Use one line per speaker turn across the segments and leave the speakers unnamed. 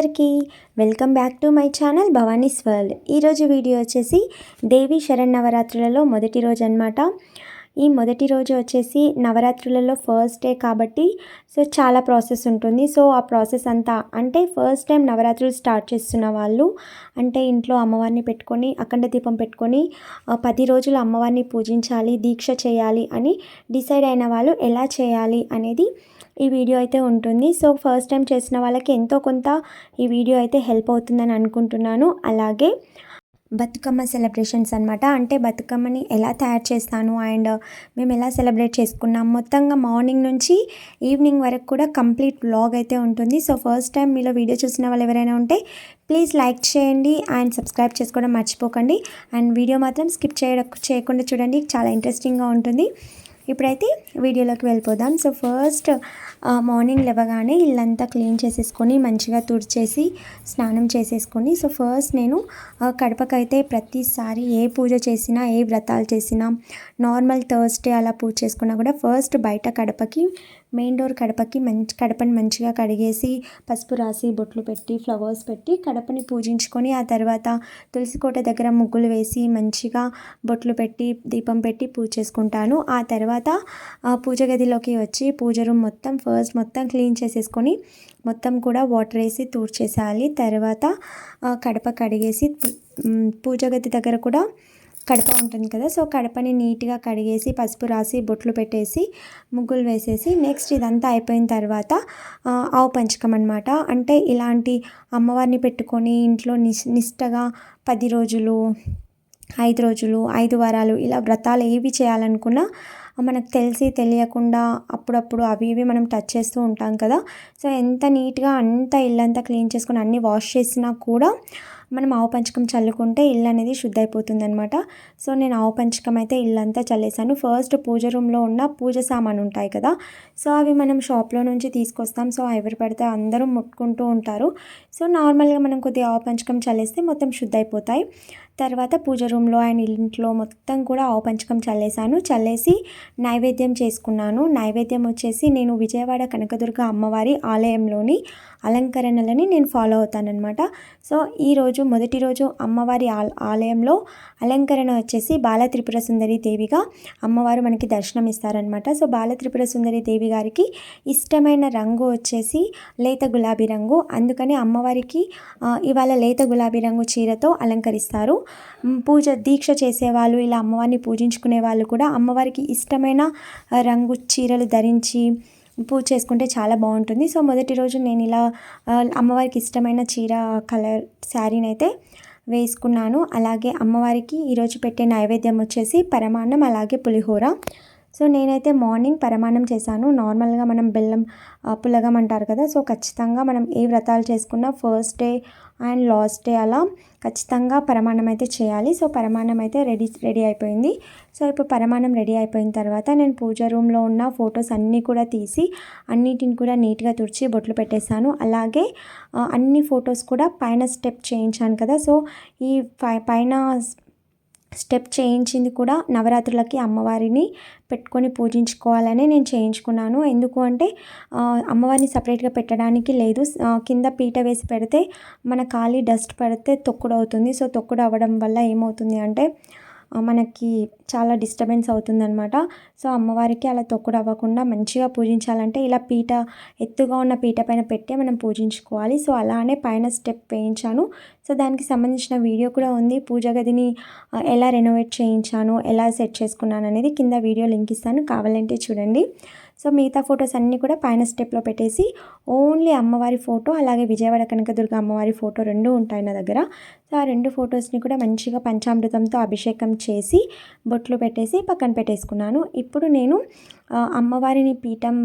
అందరికీ welcome back to my channel Bhavani's world. ఈరోజు video వచ్చేసి దేవి శరణ్ నవరాత్రులలో మొదటి రోజు అనమాట ఈ మొదటి రోజు వచ్చేసి నవరాత్రులలో ఫస్ట్ డే కాబట్టి సో చాలా ప్రాసెస్ ఉంటుంది. సో ఆ ప్రాసెస్ అంతా అంటే ఫస్ట్ టైం నవరాత్రులు స్టార్ట్ చేస్తున్న వాళ్ళు అంటే ఇంట్లో అమ్మవారిని పెట్టుకొని అఖండ దీపం పెట్టుకొని పది రోజులు అమ్మవారిని పూజించాలి దీక్ష చేయాలి అని డిసైడ్ అయిన వాళ్ళు ఎలా చేయాలి అనేది ఈ వీడియో అయితే ఉంటుంది. సో ఫస్ట్ టైం చేసిన వాళ్ళకి ఎంతో కొంత ఈ వీడియో అయితే హెల్ప్ అవుతుందని అనుకుంటున్నాను. అలాగే బతుకమ్మ సెలబ్రేషన్స్ అనమాట అంటే బతుకమ్మని ఎలా తయారు చేస్తాను అండ్ మేము ఎలా సెలబ్రేట్ చేసుకున్నాం. మొత్తంగా మార్నింగ్ నుంచి ఈవినింగ్ వరకు కూడా కంప్లీట్ వ్లాగ్ అయితే ఉంటుంది. సో ఫస్ట్ టైం మీలో వీడియో చూసిన వాళ్ళు ఎవరైనా ఉంటే ప్లీజ్ లైక్ చేయండి అండ్ సబ్స్క్రైబ్ చేసుకోవడం మర్చిపోకండి. అండ్ వీడియో మాత్రం స్కిప్ చేయడం చేయకుండా చూడండి. చాలా ఇంట్రెస్టింగ్గా ఉంటుంది. ఇప్పుడైతే వీడియోలోకి వెళ్ళిపోదాం. సో ఫస్ట్ మార్నింగ్ లేవగానే ఇల్లంతా క్లీన్ చేసేసుకొని మంచిగా తుడిచేసి స్నానం చేసేసుకొని. సో ఫస్ట్ నేను కడపకైతే ప్రతిసారి ఏ పూజ చేసినా ఏ వ్రతాలు చేసినా నార్మల్ థర్స్డే అలా పూజ చేసుకున్నా కూడా ఫస్ట్ బయట కడపకి మెయిన్ డోర్ కడపకి మంచి కడపని మంచిగా కడిగేసి పసుపు రాసి బొట్లు పెట్టి ఫ్లవర్స్ పెట్టి కడపని పూజించుకొని ఆ తర్వాత తులసికోట దగ్గర ముగ్గులు వేసి మంచిగా బొట్లు పెట్టి దీపం పెట్టి పూజ చేసుకుంటాను. ఆ తర్వాత పూజ గదిలోకి వచ్చి పూజ రూమ్ మొత్తం ఫస్ట్ మొత్తం క్లీన్ చేసేసుకొని మొత్తం కూడా వాటర్ వేసి తూర్చేసేయాలి తర్వాత కడప కడిగేసి పూజ గది దగ్గర కూడా కడప ఉంటుంది కదా సో కడపని నీట్గా కడిగేసి పసుపు రాసి బొట్లు పెట్టేసి ముగ్గులు వేసేసి నెక్స్ట్ ఇదంతా అయిపోయిన తర్వాత ఆవు పంచకం అనమాట అంటే ఇలాంటి అమ్మవారిని పెట్టుకొని ఇంట్లో నిస్ నిష్టగా పది రోజులు ఐదు రోజులు ఐదు వారాలు ఇలా వ్రతాలు ఏవి చేయాలనుకున్నా మనకు తెలిసి తెలియకుండా అప్పుడప్పుడు అవి ఇవి మనం టచ్ చేస్తూ ఉంటాం కదా. సో ఎంత నీట్గా అంత ఇల్లంతా క్లీన్ చేసుకొని అన్నీ వాష్ చేసినా కూడా మనం ఆవు పంచకం చల్లుకుంటే ఇల్లు అనేది శుద్ధ అయిపోతుంది అనమాట సో నేను ఆవు పంచకం అయితే ఇల్లంతా చల్లేసాను ఫస్ట్ పూజ రూమ్లో ఉన్న పూజ సామాను ఉంటాయి కదా సో అవి మనం షాప్లో నుంచి తీసుకొస్తాం. సో ఎవరు పడితే అందరూ ముట్టుకుంటూ ఉంటారు. సో నార్మల్గా మనం కొద్దిగా ఆవు పంచకం చల్లేస్తే మొత్తం శుద్ధ అయిపోతాయి తర్వాత పూజ రూమ్లో ఆయన ఇంట్లో మొత్తం కూడా ఆవు పంచకం చల్లేసాను చల్లేసి నైవేద్యం చేసుకున్నాను. నైవేద్యం వచ్చేసి నేను విజయవాడ కనకదుర్గ అమ్మవారి ఆలయంలోని అలంకరణలని నేను ఫాలో అవుతానన్నమాట. సో ఈరోజు మొదటి రోజు అమ్మవారి ఆలయంలో అలంకరణ వచ్చేసి బాల త్రిపుర సుందరి దేవిగా అమ్మవారు మనకి దర్శనం ఇస్తారనమాట సో బాల త్రిపుర సుందరి దేవి గారికి ఇష్టమైన రంగు వచ్చేసి లేత గులాబీ రంగు. అందుకని అమ్మవారికి ఇవాళ లేత గులాబీ రంగు చీరతో అలంకరిస్తారు. పూజ దీక్ష చేసేవాళ్ళు ఇలా అమ్మవారిని పూజించుకునే వాళ్ళు కూడా అమ్మవారికి ఇష్టమైన రంగు చీరలు ధరించి పూజ చేసుకుంటే చాలా బాగుంటుంది. సో మొదటి రోజు నేను ఇలా అమ్మవారికి ఇష్టమైన చీర కలర్ శారీని అయితే వేసుకున్నాను. అలాగే అమ్మవారికి ఈరోజు పెట్టే నైవేద్యం వచ్చేసి పరమాన్నం అలాగే పులిహోర. సో నేనైతే మార్నింగ్ పరమాన్నం చేశాను. నార్మల్గా మనం బెల్లం పులగం అంటారు కదా సో ఖచ్చితంగా మనం ఏ వ్రతాలు చేసుకున్నా first day and last day అలా ఖచ్చితంగా పరమాణం అయితే చేయాలి. సో పరమాన్నం అయితే రెడీ రెడీ అయిపోయింది. సో ఇప్పుడు పరమాన్నం రెడీ అయిపోయిన తర్వాత నేను పూజ రూమ్లో ఉన్న ఫొటోస్ అన్నీ కూడా తీసి అన్నిటిని కూడా నీట్గా తుడిచి బొట్లు పెట్టేశాను. అలాగే అన్ని ఫొటోస్ కూడా పైన స్టెప్ చేయించాను కదా. సో ఈ పైన స్టెప్ చేయించింది కూడా నవరాత్రులకి అమ్మవారిని పెట్టుకొని పూజించుకోవాలని నేను చేయించుకున్నాను. ఎందుకు అంటే అమ్మవారిని సపరేట్గా పెట్టడానికి లేదు. కింద పీట వేసి పెడితే మన ఖాళీ డస్ట్ పడితే తొక్కుడు అవుతుంది సో తొక్కుడు అవ్వడం వల్ల ఏమవుతుంది అంటే మనకి చాలా డిస్టర్బెన్స్ అవుతుందనమాట సో అమ్మవారికి అలా తొక్కుడు అవ్వకుండా మంచిగా పూజించాలంటే ఇలా పీట ఎత్తుగా ఉన్న పీట పైన పెట్టే మనం పూజించుకోవాలి. సో అలానే పైన స్టెప్ వేయించాను. సో దానికి సంబంధించిన వీడియో కూడా ఉంది. పూజ గదిని ఎలా రెనోవేట్ చేయించాను ఎలా సెట్ చేసుకున్నాను అనేది కింద వీడియో లింక్ ఇస్తాను. కావాలంటే చూడండి. సో మిగతా ఫొటోస్ అన్నీ కూడా పైన స్టెప్లో పెట్టేసి ఓన్లీ అమ్మవారి ఫోటో అలాగే విజయవాడ కనకదుర్గ అమ్మవారి ఫోటో రెండు ఉంటాయి నా దగ్గర. సో ఆ రెండు ఫొటోస్ని కూడా మంచిగా పంచామృతంతో అభిషేకం చేసి బొట్లు పెట్టేసి పక్కన పెట్టేసుకున్నాను. ఇప్పుడు నేను అమ్మవారిని పీఠం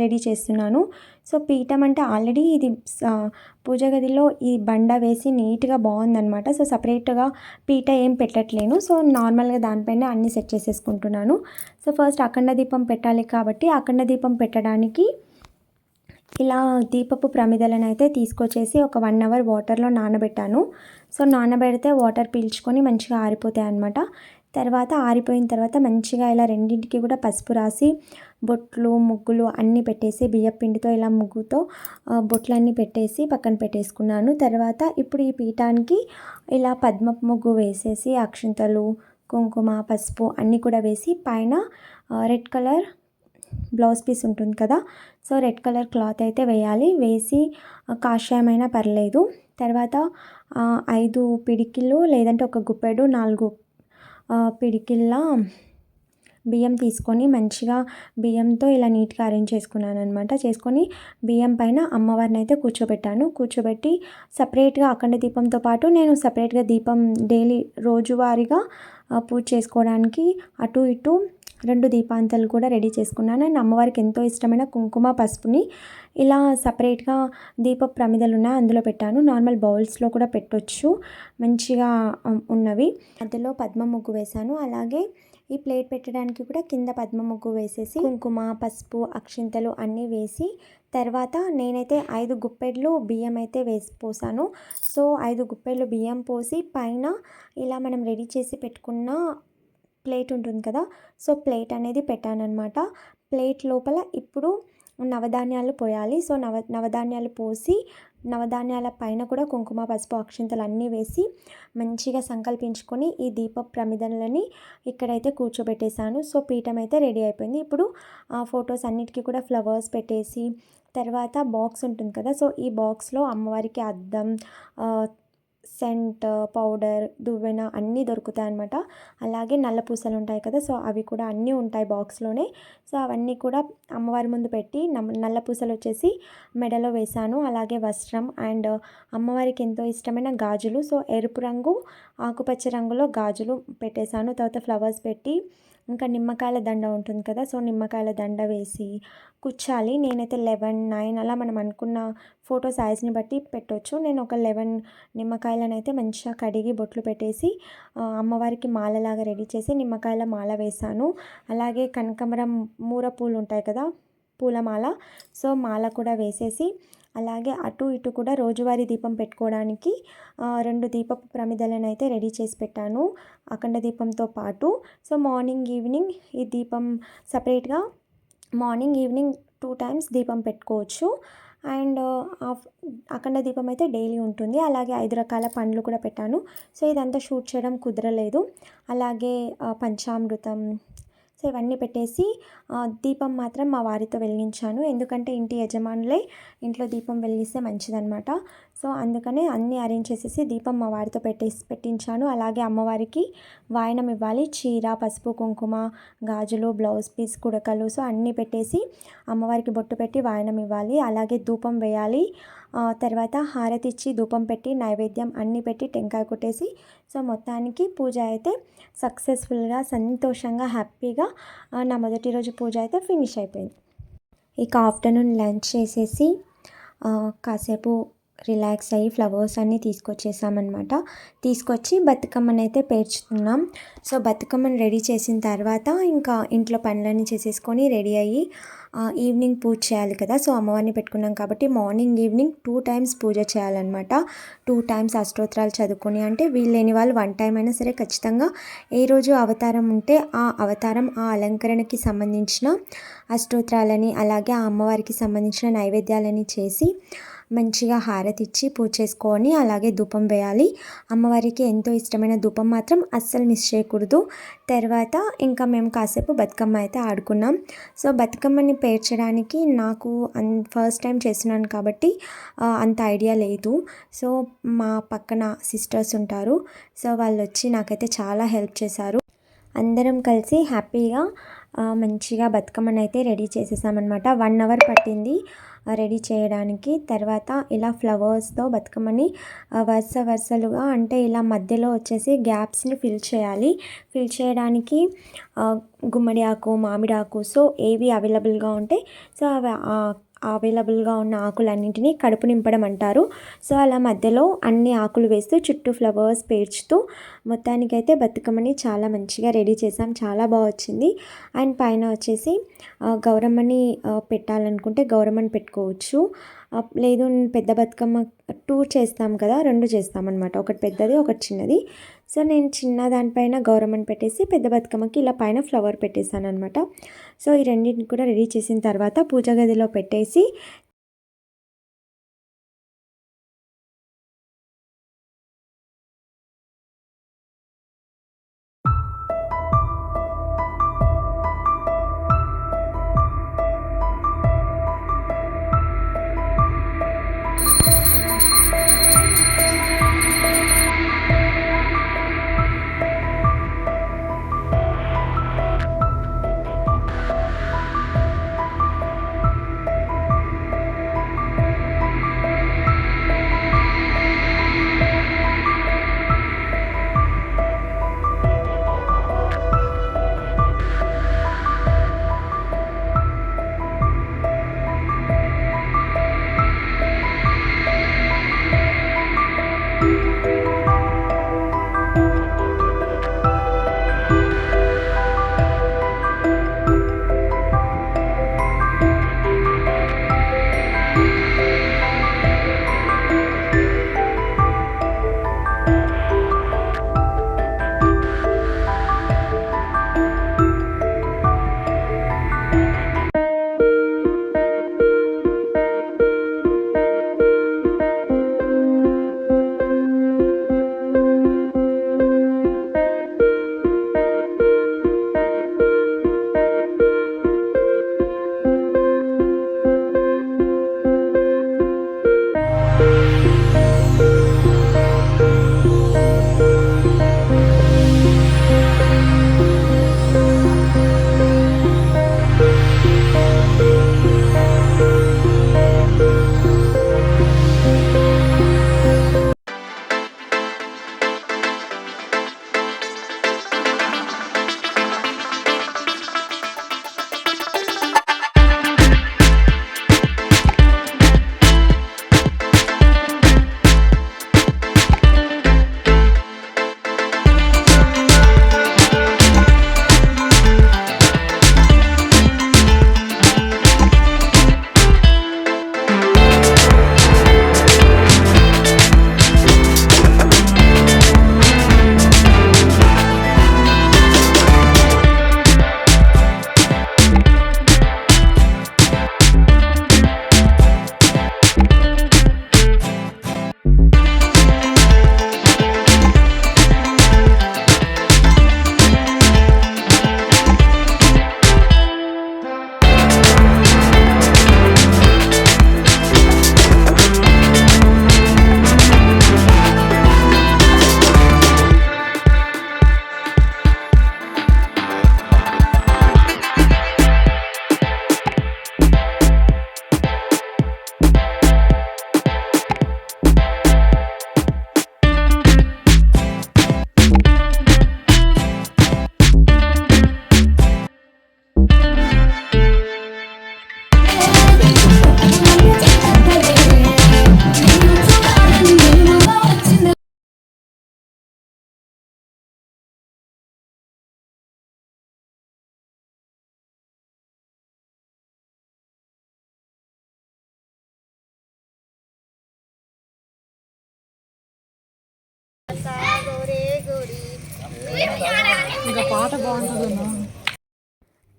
రెడీ చేస్తున్నాను. సో పీఠం అంటే ఆల్రెడీ ఇది పూజ గదిలో ఈ బండ వేసి నీట్గా బాగుందనమాట సో సపరేట్గా పీట ఏం పెట్టట్లేను. సో నార్మల్గా దానిపైన అన్నీ సెట్ చేసేసుకుంటున్నాను. సో ఫస్ట్ అఖండ దీపం పెట్టాలి కాబట్టి అఖండ దీపం పెట్టడానికి ఇలా దీపపు ప్రమిదలను అయితే తీసుకొచ్చేసి ఒక వన్ అవర్ వాటర్లో నానబెట్టాను. సో నానబెడితే వాటర్ పీల్చుకొని మంచిగా ఆరిపోతాయి అనమాట తర్వాత ఆరిపోయిన తర్వాత మంచిగా ఇలా రెండింటికి కూడా పసుపు రాసి బొట్లు ముగ్గులు అన్నీ పెట్టేసి బియ్యం పిండితో ఇలా ముగ్గుతో బొట్లన్నీ పెట్టేసి పక్కన పెట్టేసుకున్నాను. తర్వాత ఇప్పుడు ఈ పీఠానికి ఇలా పద్మపు ముగ్గు వేసేసి అక్షింతలు కుంకుమ పసుపు అన్నీ కూడా వేసి పైన రెడ్ కలర్ బ్లౌజ్ పీస్ ఉంటుంది కదా సో రెడ్ కలర్ క్లాత్ అయితే వేయాలి. వేసి కాషాయమైనా పర్లేదు. తర్వాత ఐదు పిడికిలు లేదంటే ఒక గుప్పెడు నాలుగు పిడికిళ్ళ బియ్యం తీసుకొని మంచిగా బియ్యంతో ఇలా నీట్గా అరేంజ్ చేసుకున్నాను అనమాట చేసుకొని బియ్యం పైన అమ్మవారిని అయితే కూర్చోబెట్టాను. కూర్చోబెట్టి సపరేట్గా అఖండ దీపంతో పాటు నేను సపరేట్గా దీపం డైలీ రోజువారీగా పూజ చేసుకోవడానికి అటు ఇటు రెండు దీపాంతాలు కూడా రెడీ చేసుకున్నాను. అండ్ అమ్మవారికి ఎంతో ఇష్టమైన కుంకుమ పసుపుని ఇలా సపరేట్గా దీప ప్రమిదలు ఉన్నాయి అందులో పెట్టాను. నార్మల్ బౌల్స్లో కూడా పెట్టొచ్చు. మంచిగా ఉన్నవి. అందులో పద్మ ముగ్గు వేశాను. అలాగే ఈ ప్లేట్ పెట్టడానికి కూడా కింద పద్మ ముగ్గు వేసేసి కుంకుమ పసుపు అక్షింతలు అన్నీ వేసి తర్వాత నేనైతే ఐదు గుప్పెడ్లు బియ్యం అయితే వేసి పోసాను. సో ఐదు గుప్పెడ్లు బియ్యం పోసి పైన ఇలా మనం రెడీ చేసి పెట్టుకున్న ప్లేట్ ఉంటుంది కదా సో ప్లేట్ అనేది పెట్టానమాట ప్లేట్ లోపల ఇప్పుడు నవధాన్యాలు పోయాలి. సో నవ నవధాన్యాలు పోసి నవధాన్యాల పైన కూడా కుంకుమ పసుపు అక్షింతలు అన్నీ వేసి మంచిగా సంకల్పించుకొని ఈ దీప ప్రమిదలని ఇక్కడైతే కూర్చోబెట్టేశాను. సో పీఠం అయితే రెడీ అయిపోయింది. ఇప్పుడు ఆ ఫొటోస్ అన్నిటికీ కూడా ఫ్లవర్స్ పెట్టేసి తర్వాత బాక్స్ ఉంటుంది కదా సో ఈ బాక్స్లో అమ్మవారికి అద్దం సెంట్ పౌడర్ దువ్వెన అన్నీ దొరుకుతాయి అనమాట అలాగే నల్ల పూసలు ఉంటాయి కదా సో అవి కూడా అన్నీ ఉంటాయి బాక్స్లోనే. సో అవన్నీ కూడా అమ్మవారి ముందు పెట్టి నల్ల పూసలు వచ్చేసి మెడలో వేశాను. అలాగే వస్త్రం అండ్ అమ్మవారికి ఎంతో ఇష్టమైన గాజులు. సో ఎరుపు రంగు ఆకుపచ్చ రంగులో గాజులు పెట్టేశాను. తర్వాత ఫ్లవర్స్ పెట్టి ఇంకా నిమ్మకాయల దండ ఉంటుంది కదా సో నిమ్మకాయల దండ వేసి కూర్చాలి. నేనైతే లెవెన్ నైన్ అలా మనం అనుకున్న ఫోటో సైజ్ని బట్టి పెట్టవచ్చు నేను ఒక లెవెన్ నిమ్మకాయలను అయితే మంచిగా కడిగి బొట్లు పెట్టేసి అమ్మవారికి మాలలాగా రెడీ చేసి నిమ్మకాయల మాల వేసాను అలాగే కనకమరం మూర పూలు ఉంటాయి కదా పూలమాల. సో మాల కూడా వేసేసి అలాగే అటు ఇటు కూడా రోజువారీ దీపం పెట్టుకోవడానికి రెండు దీపపు ప్రమిదలను అయితే రెడీ చేసి పెట్టాను అఖండ దీపంతో పాటు. సో మార్నింగ్ ఈవినింగ్ ఈ దీపం సపరేట్గా మార్నింగ్ ఈవినింగ్ టూ టైమ్స్ దీపం పెట్టుకోవచ్చు. అండ్ అఖండ దీపం అయితే డైలీ ఉంటుంది. అలాగే ఐదు రకాల పండ్లు కూడా పెట్టాను. సో ఇదంతా షూట్ చేయడం కుదరలేదు. అలాగే పంచామృతం సో ఇవన్నీ పెట్టేసి దీపం మాత్రం మా వారితో వెలిగించాను. ఎందుకంటే ఇంటి యజమానులే ఇంట్లో దీపం వెలిగిస్తే మంచిదనమాట సో అందుకనే అన్నీ అరేంజ్ చేసేసి దీపం మా వారితో పెట్టేసి పెట్టించాను. అలాగే అమ్మవారికి వాయనం ఇవ్వాలి. చీర పసుపు కుంకుమ గాజులు బ్లౌజ్ పీస్ కుడకలు సో అన్నీ పెట్టేసి అమ్మవారికి బొట్టు పెట్టి వాయనం ఇవ్వాలి. అలాగే ధూపం వేయాలి. తర్వాత హారతి ఇచ్చి ధూపం పెట్టి నైవేద్యం అన్నీ పెట్టి టెంకాయ కొట్టేసి సో మొత్తానికి పూజ అయితే సక్సెస్ఫుల్గా సంతోషంగా హ్యాపీగా నా మొదటి రోజు పూజ అయితే ఫినిష్ అయిపోయింది. ఇక ఆఫ్టర్నూన్ లంచ్ చేసేసి కాసేపు రిలాక్స్ అయ్యి ఫ్లవర్స్ అన్నీ తీసుకొచ్చేసామన్నమాట. తీసుకొచ్చి బతుకమ్మని అయితే పేర్చుతున్నాం సో బతుకమ్మని రెడీ చేసిన తర్వాత ఇంకా ఇంట్లో పనులన్నీ చేసేసుకొని రెడీ అయ్యి ఈవినింగ్ పూజ చేయాలి కదా. సో అమ్మవారిని పెట్టుకున్నాం కాబట్టి మార్నింగ్ ఈవినింగ్ టూ టైమ్స్ పూజ చేయాలన్నమాట. టూ టైమ్స్ అష్టోత్తరాలు చదువుకొని అంటే వీళ్ళని వాళ్ళు వన్ టైం అయినా సరే ఖచ్చితంగా ఏ రోజు అవతారం ఉంటే ఆ అవతారం ఆ అలంకరణకి సంబంధించిన అష్టోత్తరాలని అలాగే ఆ అమ్మవారికి సంబంధించిన నైవేద్యాలని చేసి మంచిగా హారతి ఇచ్చి పూజ చేసుకొని అలాగే ధూపం వేయాలి. అమ్మవారికి ఎంతో ఇష్టమైన ధూపం మాత్రం అస్సలు మిస్ చేయకూడదు. తర్వాత ఇంకా మేము కాసేపు బతుకమ్మ అయితే ఆడుకున్నాం. సో బతుకమ్మని పేర్చడానికి నాకు అన్ ఫస్ట్ టైం చేస్తున్నాను కాబట్టి అంత ఐడియా లేదు. సో మా పక్కన సిస్టర్స్ ఉంటారు. సో వాళ్ళు వచ్చి నాకైతే చాలా హెల్ప్ చేశారు. అందరం కలిసి హ్యాపీగా మంచిగా బతుకమ్మని అయితే రెడీ చేసేసామన్నమాట. వన్ అవర్ పట్టింది. రెడీ చేయడానికి తర్వాత ఇలా ఫ్లవర్స్తో బతుకమ్మని వరుస వరుసలుగా అంటే ఇలా మధ్యలో వచ్చేసి గ్యాప్స్ని ఫిల్ చేయాలి. ఫిల్ చేయడానికి గుమ్మడి ఆకు మామిడి ఆకు సో ఏవి అవైలబుల్గా ఉంటే సో అవి అవైలబుల్గా ఉన్న ఆకులన్నింటినీ కడుపు నింపడం అంటారు. సో అలా మధ్యలో అన్ని ఆకులు వేస్తూ చుట్టూ ఫ్లవర్స్ పేర్చుతూ మొత్తానికైతే బతుకమ్మని చాలా మంచిగా రెడీ చేసాం చాలా బాగా వచ్చింది. అండ్ పైన వచ్చేసి గౌరమ్మని పెట్టాలనుకుంటే గౌరమ్మని పెట్టుకోవచ్చు. లేదు పెద్ద బతుకమ్మ టూ చేస్తాం కదా రెండు చేస్తామన్నమాట. ఒకటి పెద్దది ఒకటి చిన్నది. సో నేను చిన్న దానిపైన గౌరమ్మని పెట్టేసి పెద్ద బతుకమ్మకి ఇలా పైన ఫ్లవర్ పెట్టేసాను అనమాట సో ఈ రెండింటిని కూడా రెడీ చేసిన తర్వాత పూజ గదిలో పెట్టేసి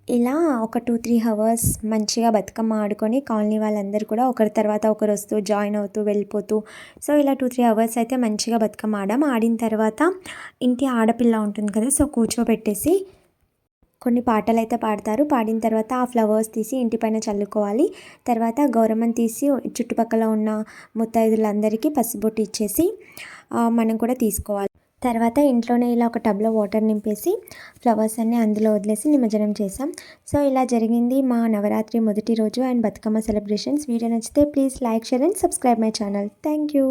ఇలా ఒక టూ త్రీ అవర్స్ మంచిగా బతుకమ్మ ఆడుకొని కాలనీ వాళ్ళందరూ కూడా ఒకరి తర్వాత ఒకరు వస్తూ జాయిన్ అవుతూ వెళ్ళిపోతూ సో ఇలా టూ త్రీ అవర్స్ అయితే మంచిగా బతుకమ్మ ఆడాం. ఆడిన తర్వాత ఇంటి ఆడపిల్ల ఉంటుంది కదా సో కూర్చోబెట్టేసి కొన్ని పాటలు అయితే పాడతారు. పాడిన తర్వాత ఆ ఫ్లవర్స్ తీసి ఇంటిపైన చల్లుకోవాలి. తర్వాత గౌరమ్మని తీసి చుట్టుపక్కల ఉన్న ముత్తైదులందరికీ పసుబొట్టు ఇచ్చేసి మనం కూడా తీసుకోవాలి. తర్వాత ఇంట్లోనే ఇలా ఒక టబ్లో వాటర్ నింపేసి ఫ్లవర్స్ అన్నీ అందులో వదిలేసి నిమజ్జనం చేసాం సో ఇలా జరిగింది మా నవరాత్రి మొదటి రోజు అండ్ బతుకమ్మ సెలబ్రేషన్స్. వీడియో నచ్చితే please like share and subscribe my channel. Thank you.